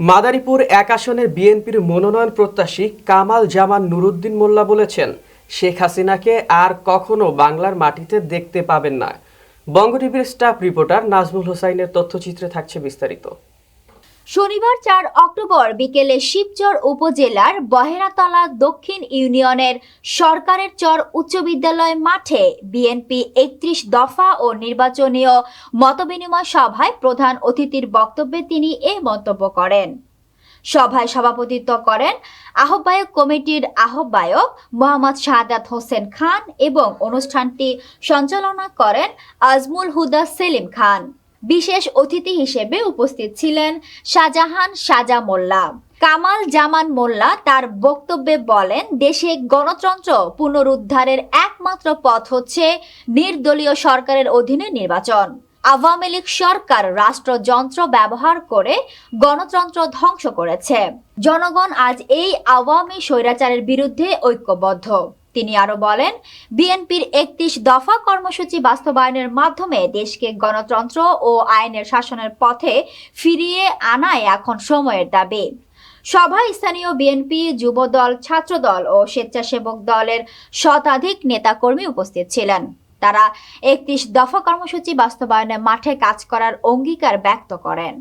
মাদারীপুর এক আসনের বিএনপির মনোনয়ন প্রত্যাশী কামাল জামান নুরুদ্দিন মোল্লা বলেছেন, শেখ হাসিনাকে আর কখনো বাংলার মাটিতে দেখতে পাবেন না। বঙ্গটিভির স্টাফ রিপোর্টার নাজমুল হোসাইনের তথ্যচিত্রে থাকছে বিস্তারিত। শনিবার চার অক্টোবর বিকেলে শিবচর উপজেলার বহেরাতলা দক্ষিণ ইউনিয়নের সরকারের চর উচ্চ বিদ্যালয় মাঠে বিএনপি একত্রিশ দফা ও নির্বাচনীয় মতবিনিময় সভায় প্রধান অতিথির বক্তব্যে তিনি এ মন্তব্য করেন। সভায় সভাপতিত্ব করেন আহ্বায়ক কমিটির আহ্বায়ক মোহাম্মদ শাহাদাত হোসেন খান এবং অনুষ্ঠানটি সঞ্চালনা করেন আজমুল হুদা সেলিম খান। বিশেষ অতিথি হিসেবে উপস্থিত ছিলেন শাহজাহান সাজা মোল্লা। কামাল জামান মোল্লা তার বক্তব্যে বলেন, দেশে গণতন্ত্র পুনরুদ্ধারের একমাত্র পথ হচ্ছে নির্দলীয় সরকারের অধীনে নির্বাচন। আওয়ামী লীগ সরকার রাষ্ট্রযন্ত্র ব্যবহার করে গণতন্ত্র ধ্বংস করেছে। জনগণ আজ এই আওয়ামী স্বৈরাচারের বিরুদ্ধে ঐক্যবদ্ধ। তিনি আরও বলেন, বিএনপির একত্রিশ দফা কর্মসূচি বাস্তবায়নের মাধ্যমে দেশকে গণতন্ত্র ও আইনের শাসনের পথে ফিরিয়ে আনায় এখন সময়ের দাবি। সভায় স্থানীয় বিএনপি, যুবদল, ছাত্রদল ও স্বেচ্ছাসেবক দলের শতাধিক নেতাকর্মী উপস্থিত ছিলেন। তারা একত্রিশ দফা কর্মসূচি বাস্তবায়নে মাঠে কাজ করার অঙ্গীকার ব্যক্ত করেন।